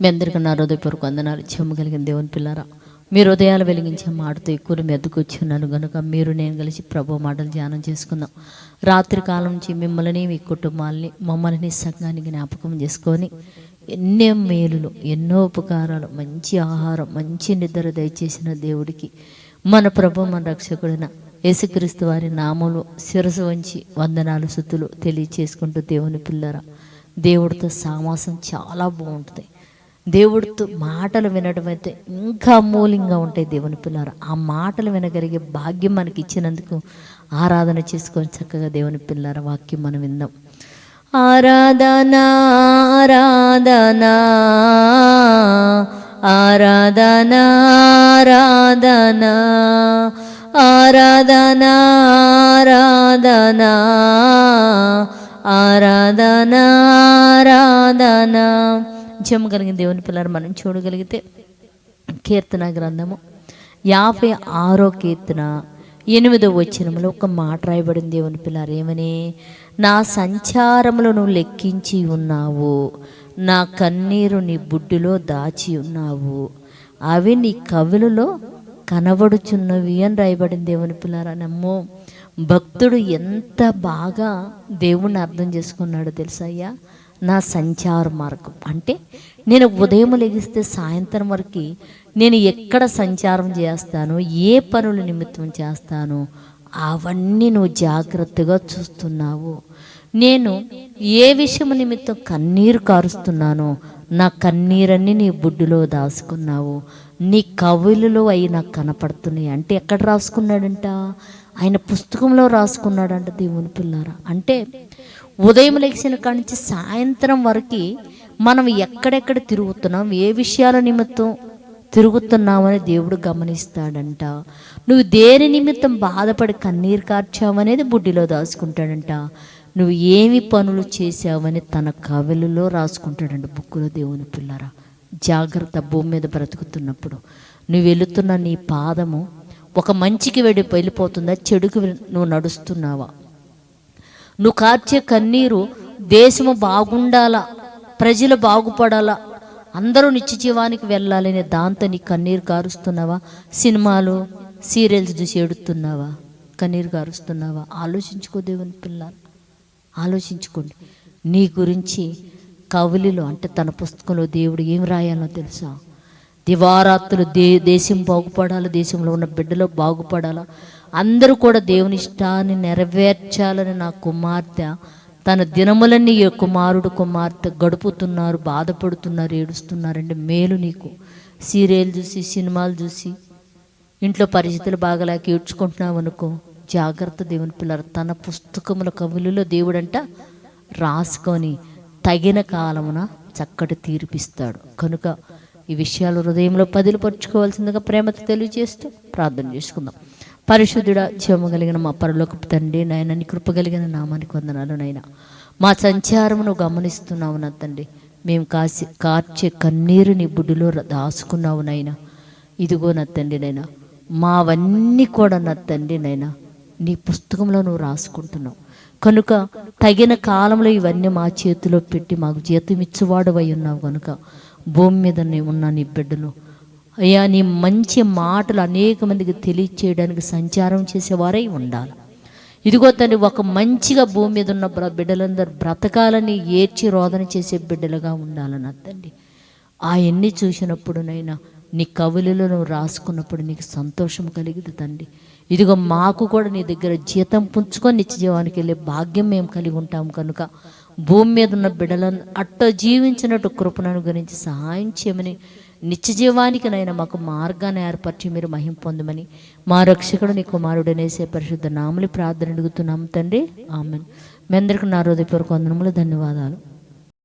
మీ అందరికీ నా హృదయపూర్వక వందనాలు. చెమ్మ కలిగిన దేవుని పిల్లారా మీరు ఉదయాలు వెలిగించే మాటతో ఎక్కువ మెద్దకు వచ్చున్నాను కనుక మీరు నేను కలిసి ప్రభు మాటలు ధ్యానం చేసుకుందాం. రాత్రి కాలం నుంచి మిమ్మల్ని మీ కుటుంబాలని మమ్మల్ని సంఘాన్ని జ్ఞాపకం చేసుకొని ఎన్నో మేలులు ఎన్నో ఉపకారాలు మంచి ఆహారం మంచి నిద్ర దయచేసిన దేవుడికి మన ప్రభు మన రక్షకుడైన యేసుక్రీస్తు వారి నామంలో శిరసు వంచి వందనాలు సుత్తులు తెలియచేసుకుంటూ దేవుని పిల్లరా దేవుడితో సామాసం చాలా బాగుంటుంది. దేవుడితో మాటలు వినడం అయితే ఇంకా అమూల్యంగా ఉంటాయి దేవుని పిల్లలు. ఆ మాటలు వినగలిగే భాగ్యం మనకి ఇచ్చినందుకు ఆరాధన చేసుకొని చక్కగా దేవుని పిల్లల వాక్యం మనం విందాం. ఆరాధన ఆరాధన ఆరాధన ఆరాధన ఆరాధన ఆరాధన ఆరాధన ఆరాధన. జమ కలిగిన దేవుని పిల్లలు మనం చూడగలిగితే కీర్తన గ్రంథము. యాభై ఆరో కీర్తన. ఎనిమిదో వచనంలో ఒక మాట రాయబడింది దేవుని పిల్లలు ఏమని? నా సంచారములను లెక్కించి ఉన్నావు. నా కన్నీరు నీ బుడ్డిలో దాచి ఉన్నావు. అవి నీ కవులలో కనబడుచున్నవి అని రాయబడింది దేవుని పిల్లారనమ్మో భక్తుడు ఎంత బాగా దేవుణ్ణి అర్థం చేసుకున్నాడో తెలుసయ్యా నా సంచార మార్గం. అంటే నేను ఉదయం లెగిస్తే సాయంత్రం వరకు నేను ఎక్కడ సంచారం చేస్తాను ఏ పనుల నిమిత్తం చేస్తాను అవన్నీ నువ్వు జాగ్రత్తగా చూస్తున్నావు. నేను ఏ విషయం నిమిత్తం కన్నీరు కారుస్తున్నానో నా కన్నీరన్నీ నీ బుడ్డులో దాచుకున్నావు. నీ కవులలో అవి నాకు కనపడుతున్నాయి. అంటే ఎక్కడ రాసుకున్నాడంట? ఆయన పుస్తకంలో రాసుకున్నాడంట దేవుని పిల్లారా? అంటే ఉదయం లేచిన కాడి నుంచి సాయంత్రం వరకు మనం ఎక్కడెక్కడ తిరుగుతున్నాం ఏ విషయాల నిమిత్తం తిరుగుతున్నామని దేవుడు గమనిస్తాడంట. నువ్వు దేని నిమిత్తం బాధపడి కన్నీరు కార్చావనేది బుడ్డిలో దాచుకుంటాడంట. నువ్వు ఏమి పనులు చేసావని తన కవులలో రాసుకుంటాడంట బుక్కులో దేవుని పిల్లరా. జాగ్రత్త భూమి మీద బ్రతుకుతున్నప్పుడు నువ్వు వెళుతున్న నీ పాదము ఒక మంచికి వెళ్ళి వెళ్ళిపోతుందా చెడుకు నువ్వు నడుస్తున్నావా? నువ్వు కార్చే కన్నీరు దేశము బాగుండాలా? ప్రజలు బాగుపడాలా? అందరూ నిత్య జీవానికి వెళ్ళాలనే దాంతో నీ కన్నీరు కారుస్తున్నావా సినిమాలు సీరియల్స్ చూసి ఏడుతున్నావా కన్నీరు కారుస్తున్నావా ఆలోచించుకో దేవుని పిల్లలు ఆలోచించుకోండి. నీ గురించి కవులిలో అంటే తన పుస్తకంలో దేవుడు ఏం రాయాలో తెలుసా? దివారాత్రులు దే దేశం బాగుపడాలి దేశంలో ఉన్న బిడ్డలు బాగుపడాలా? అందరూ కూడా దేవుని ఇష్టాన్ని నెరవేర్చాలని నా కుమార్తె తన దినములన్నీ కుమారుడు కుమార్తె గడుపుతున్నారు బాధపడుతున్నారు ఏడుస్తున్నారంటే మేలు నీకు. సీరియల్ చూసి సినిమాలు చూసి ఇంట్లో పరిస్థితులు బాగలేక ఏడ్చుకుంటున్నావు అనుకో జాగ్రత్త దేవుని పిల్లలు. తన పుస్తకముల కవులలో దేవుడంట రాసుకొని తగిన కాలమున చక్కటి తీర్పిస్తాడు. కనుక ఈ విషయాలు హృదయంలో పదిలిపరుచుకోవాల్సిందిగా ప్రేమతో తెలియజేస్తూ ప్రార్థన చేసుకుందాం. పరిశుద్ధుడ జీవము కలిగిన మా పరలోకపు తండ్రి నాయన నీ కృప కలిగిన నామానికి వందనాలు నాయన. మా సంచారమును గమనిస్తున్నావు నా తండ్రి. మేము కాసి కార్చే కన్నీరు నీ బుడ్డిలో దాసుకున్నావు నాయనా. ఇదిగో నా తండ్రి నైనా మావన్నీ కూడా నా తండ్రి నైనా నీ పుస్తకంలో నువ్వు రాసుకుంటున్నావు. కనుక తగిన కాలంలో ఇవన్నీ మా చేతిలో పెట్టి మాకు జీతం ఇచ్చువాడు అయి ఉన్నావు కనుక భూమి మీద ఉన్న నీ బిడ్డలు. అయ్యా నీ మంచి మాటలు అనేక మందికి తెలియచేయడానికి సంచారం చేసేవారై ఉండాలి. ఇదిగో తండ్రి ఒక మంచిగా భూమి మీద ఉన్న బిడ్డలందరూ బ్రతకాలని ఏడ్చి రోదన చేసే బిడ్డలుగా ఉండాలని తండ్రి. ఎన్ని చూసినప్పుడునైనా నీ కవులలో నువ్వు రాసుకున్నప్పుడు నీకు సంతోషం కలిగింది తండ్రి. ఇదిగో మాకు కూడా నీ దగ్గర జీతం పుంచుకొని నిత్య జీవానికి వెళ్ళే భాగ్యం మేము కలిగి ఉంటాం కనుక భూమి మీద ఉన్న బిడ్డలను అట్ట జీవించినట్టు కృపణను గురించి సహాయం చేయమని నిత్య జీవానికి నైనా మాకు మార్గాన్ని ఏర్పరిచి మీరు మహిం పొందమని మా రక్షకుడు నీ కుమారుడనేసే పరిశుద్ధ నామలి ప్రార్థన అడుగుతున్నాం తండ్రి. ఆమె మీ అందరికీ నా హృదయపూర్వక వందనములు ధన్యవాదాలు.